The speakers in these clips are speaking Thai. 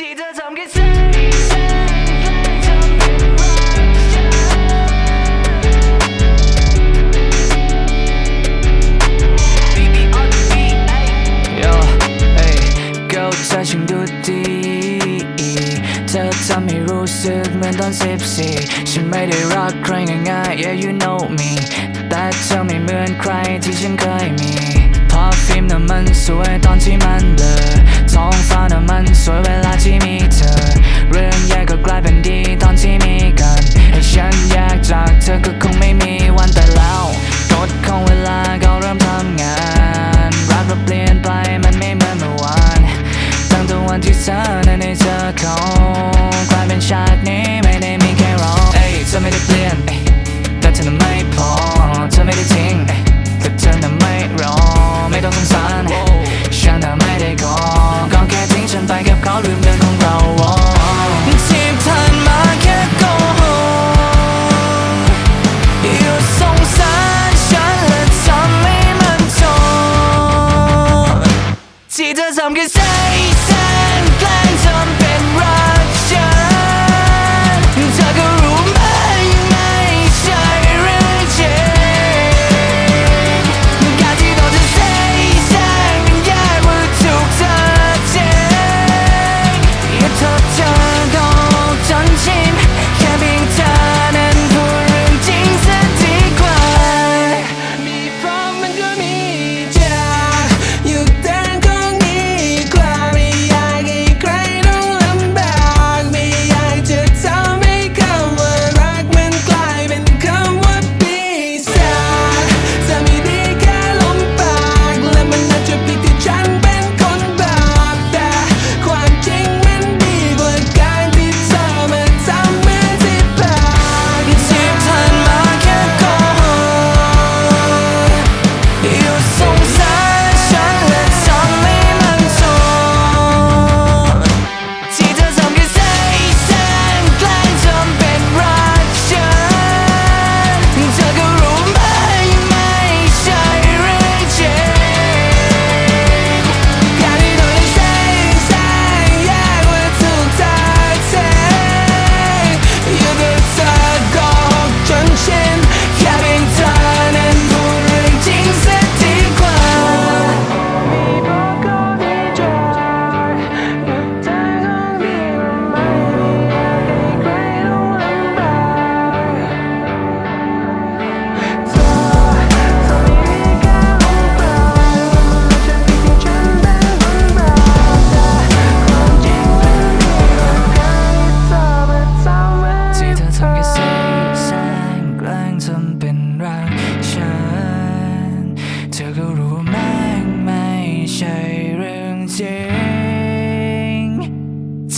ที่เธอทำแค่ฉันธอช่างดูดีเธอทำให้รู้สึกเหมือนตอนสิบสี่ฉันไม่ได้รักใครง่ายๆ yeah you know me แต่เธอไม่เหมือนใครที่ฉันเคยมีพฟิล์มน่ะมันสวยตอนที่มันเบลอ 从房的门，所有垃圾米。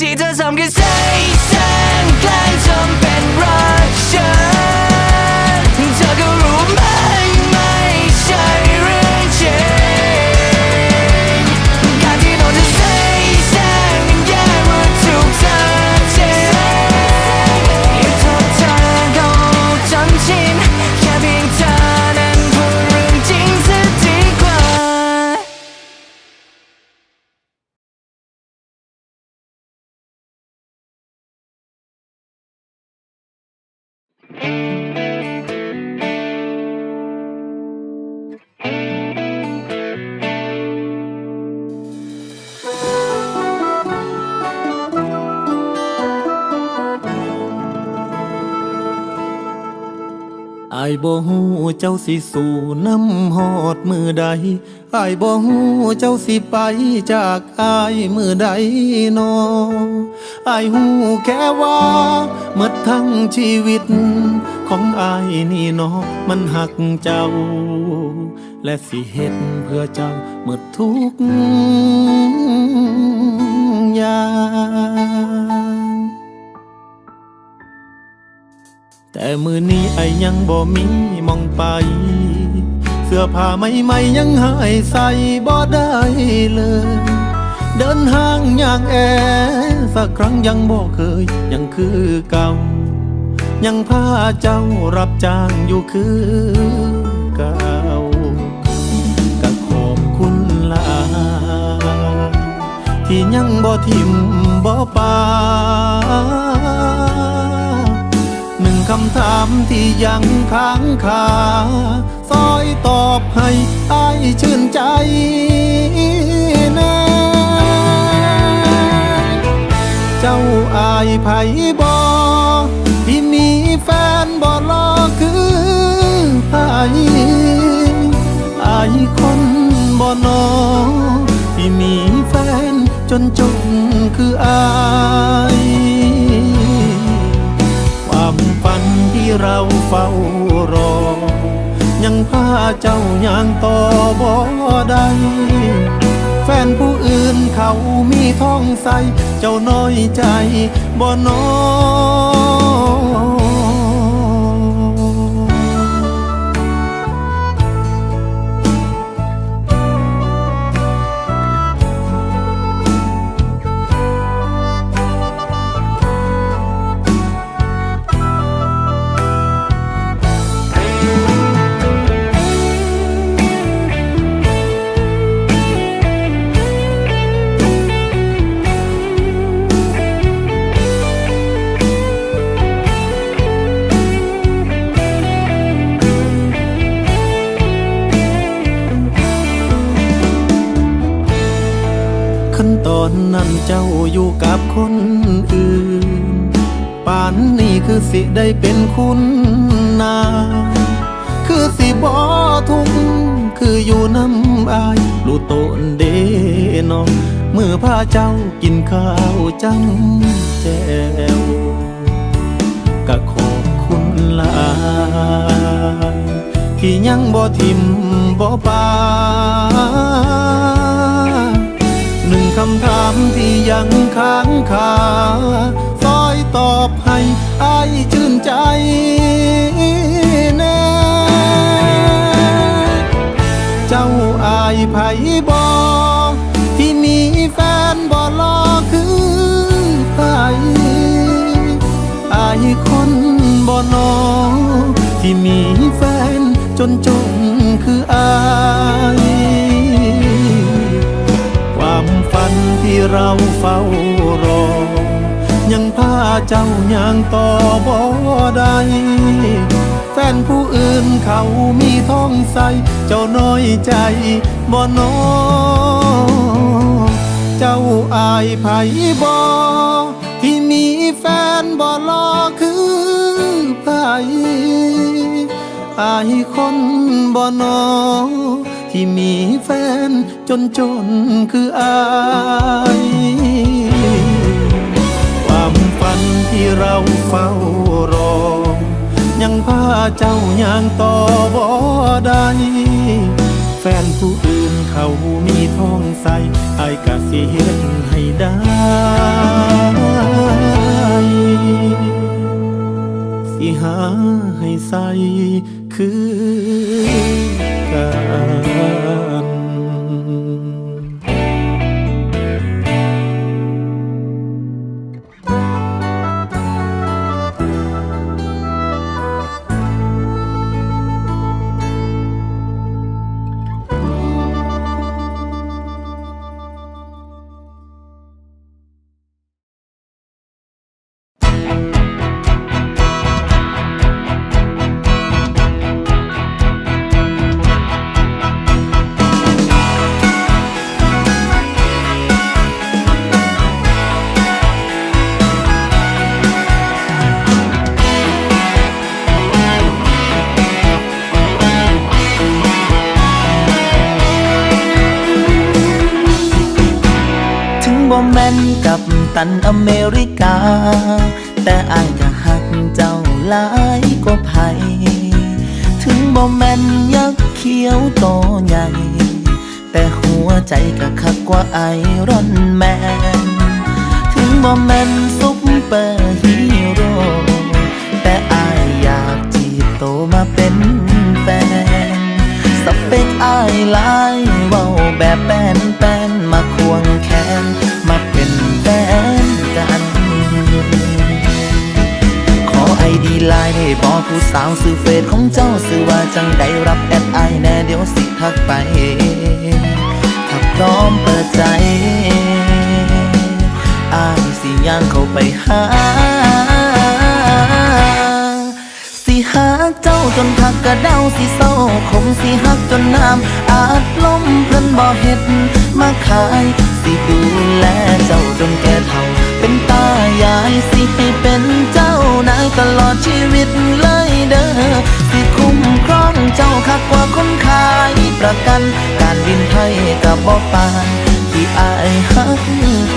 시저 섬길 새 ไอ้บ่ฮู้เจ้าสิสู่น้ำหอดมือใดไอ้บ่ฮู้เจ้าสิไปจากอายมือใดนอ ไอหูแค่ว่าเมื่อทั้งชีวิต ของไอนี่เนาะมันหักเจ้า และสิเหตุเพื่อเจ้าเมื่อทุกอย่างแต่มือนี้ไอยังบ่มีมองไป เสื้อผ้าใหม่ๆยังหายใส่บ่ได้เลย เดินห้างอย่างแอ สักครั้งยังบ่เคยยังคือเก่า ยังพาเจ้ารับจ้างอยู่คือเก่าก็ขอบคุณลาที่ยังบ่ทิมบ่ปาหนึ่งคำถามที่ยังค้างคาซอยตอบให้อายชื่นใจแน่ เจ้าอายไผบอที่มีแฟนบ่รอคือไผอายคนบ่นอที่มีแฟนจนจนคืออายความฝันที่เราเฝ้ารอ ยังพาเจ้าย่างต่อบ่ได้ แฟนผู้อื่นเขามีท้องใส เจ้าน้อยใจบ่นอ อนนั้นเจ้าอยู่กับคนอื่น ป่านนี้คือสิได้เป็นคุณนา คือสิบ่ทุกคืออยู่น้ำอายรู้ตนเดนองเมื่อพาเจ้ากินข้าวจังแจวก็ขอบคุณลายที่ยังบ่ทิมบ่ปาหนึ่งคำถามที่ ยังค้างคาซอยตอบให้อายชื่นใจแน่เจ้าอายไผบอที่มีแฟนบ่รอคือไผอายคนบ่นอที่มีแฟนจนจนคืออาย ที่เราเฝ้ารอ ยังพาเจ้าย่างต่อบ่ได้แฟนผู้อื่นเขามีท้องใส เจ้าน้อยใจบ่นอเจ้าอายไผบ่ที่มีแฟนบ่รอคือไผอายคนบ่นอ ที่มีแฟนจนจนคืออาย ความฝันที่เราเฝ้ารอ ยังพาเจ้าย่างต่อบ่ได้แฟนผู้อื่นเขามีท้องใสไอ้ายกะสิเฮ็ดให้ได้สิหาให้ใสคือ กั แม่นกับตันอเมริกา แต่อายก็หักเจ้าหลายกว่าไผถึงบ่แม่นยักษ์เขียวโตใหญ่ แต่หัวใจก็คักกว่าไอรอนแมน ถึงบ่แม่นซุปเปอร์ฮีโร่แต่อายอยากจีบโตมาเป็นแฟน สเปคอายหลายเว้าแบบแป้นแป้น บอกผู้สาวซื้อเฟซของเจ้าซื้อว่าจังได้รับแอดไอแน่เดี๋ยวสิทักไป ถ้าพร้อมเปิดใจไปหา สิหักเจ้าจนทักกระเดาสิเศร้าคงสิหักจนน้ำอาจล้มเพิ่นบ่เฮ็ดมาขาย สิดูแลเจ้าจนแก่เฒ่า เป็นตายายสิให้เป็น ตลอดชีวิตเลยเด้อสิคุ้มครองเจ้าคักกว่าคนขายประกัน การบินไทยกับบ่ปานที่อายหัก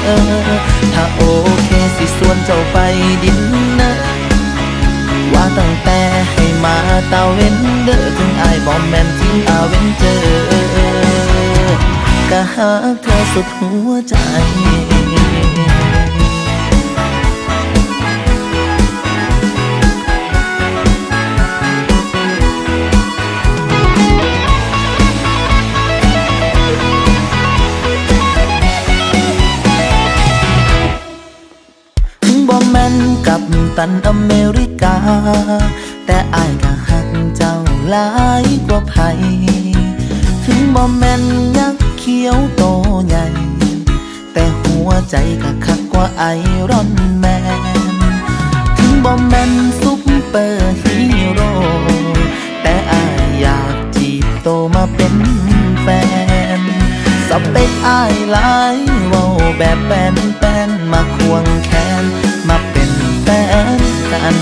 เออ ถ้าโอเคสิส่วนเจ้าไปดินเนอร์ว่าตั้งแต่ให้มาตาเว้นเด้อถึงอายบอมแมนทิ้งอาเว้นเจอก็หาเธอสุดหัวใจ ตันอเมริกา แต่อายก็หักเจ้าหลายกว่าไผถึงบ่แม่นยักษ์เขียวโตใหญ่ แต่หัวใจก็คักกว่าไอรอนแมน ถึงบ่แม่นซุปเปอร์ฮีโร่แต่อายอยากจีบโตมาเป็นแฟนสเปคอายหลายเว้าแบบแปนๆมาควงแขน กัน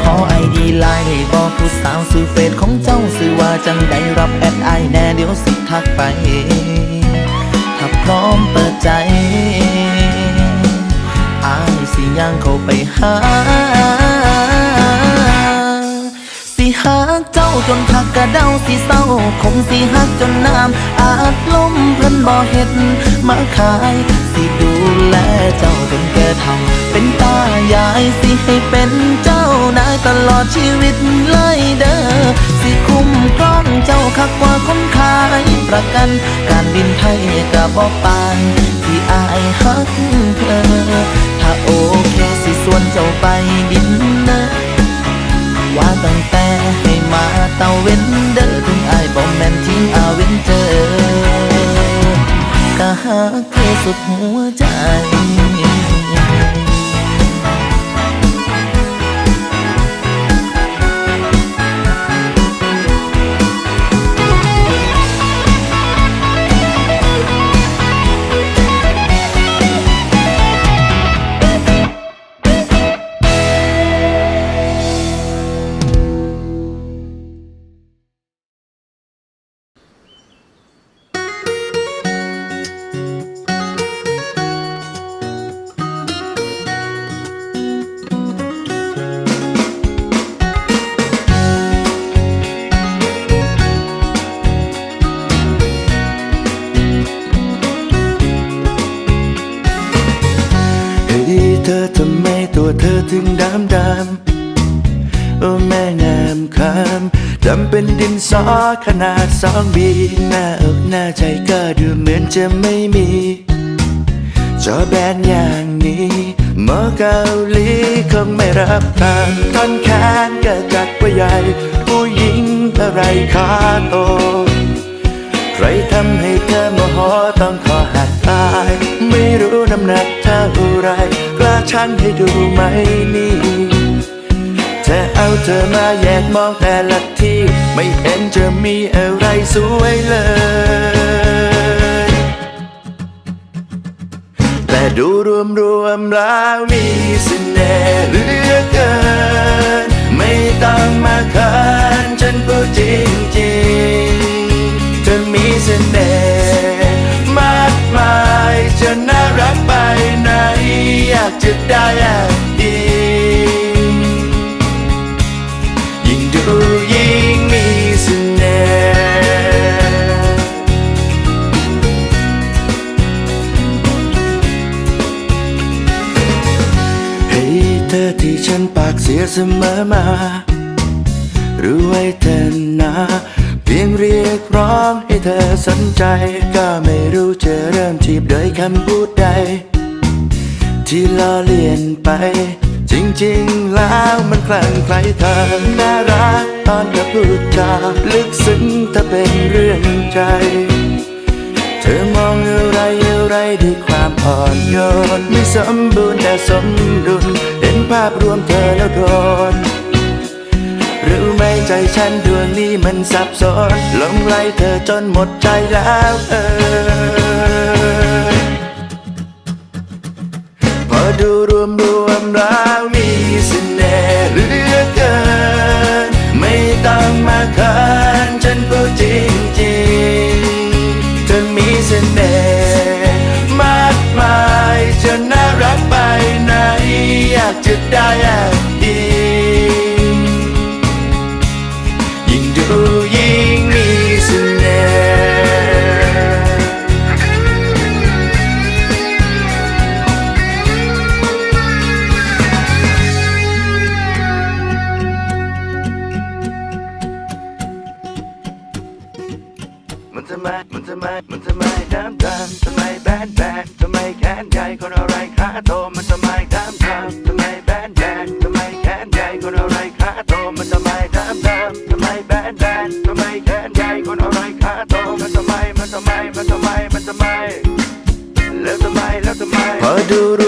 ขอไอดีไลน์ให้บอกผู้สาวซื้อเฟซของเจ้าซื้อว่าจังได้รับแอดไอแน่เดี๋ยวสิทักไป ถ้าพร้อมเปิดใจอายสิย่างเข้าไปหา สิหักเจ้าจนทักกระเดาสิเศร้าคงสิหักจนน้ำอาจล้มเพิ่นบ่เฮ็ดมาขาย แลเจ้าจนแก่เฒ่า เป็นตายายสิให้เป็นเจ้านายตลอดชีวิตเลยเด้อสิคุ้มครองเจ้าคักกว่าคนขายประกันการบินไทยกับบ่ปานที่อายหักเธอ ถ้าโอเคสิส่วนเจ้าไปดินเนอร์ว่าตั้งแต่ให้มาเตาเว้นเด้อถึงอายบอมแมนทิ้งอาเว้นเจอก็ หาเธอสุดหัวใจ ม่งามคำดำเป็นดินสอขนาดสองบีหน้าอกหน้าใจก็ดูเหมือนจะไม่มี จอแบนอย่างนี้หมอเกาหลีคงไม่รับทางท่อนแขนก็จัดว่าใหญ่ ผู้หญิงอะไรขาโตใครทำให้เธอโมโหต้องขอหักตาย ไม่รู้น้ำหนักเท่าไรกล้าชั่งให้ดูไหมนี่ จะเอาเธอมาแยกมองแต่ละที่ ไม่เห็นจะมีอะไรสวยเลย แต่ดูรวมรวมๆแล้วมีเสน่ห์เหลือเกิน ไม่ต้องมาเขินฉันพูดจริงจริงๆเธอมีเสน่ห์มากมายจะน่ารักไปไหนอยากจะได้ ธอที่ฉันปากเสียเสมอมา รู้ไว้เธอนะเพียงเรียกร้องให้เธอสนใจ ก็ไม่รู้จะเริ่มทีบโดยคำพูดใด ที่ล้อเลียนไป จริงๆแล้วมันคลั่งไคล้เธอน่ารักตอนเธอพูดจาลึกซึ้งถ้าเป็นเรื่องใจ เธอมองอะไรอะไรด้วยความอ่อนโยนไม่สมบูรณ์แต่สมดุล ภาพรวมเธอแล้วก่อนรู้ไหมใจฉันดวงนี้มันสับสนหลงไหลเธอจนหมดใจแล้วเออพอดูรวมรวมแล้วมีสเสน่ห์เหลือเกิน ไม่ต้องมาคัน do do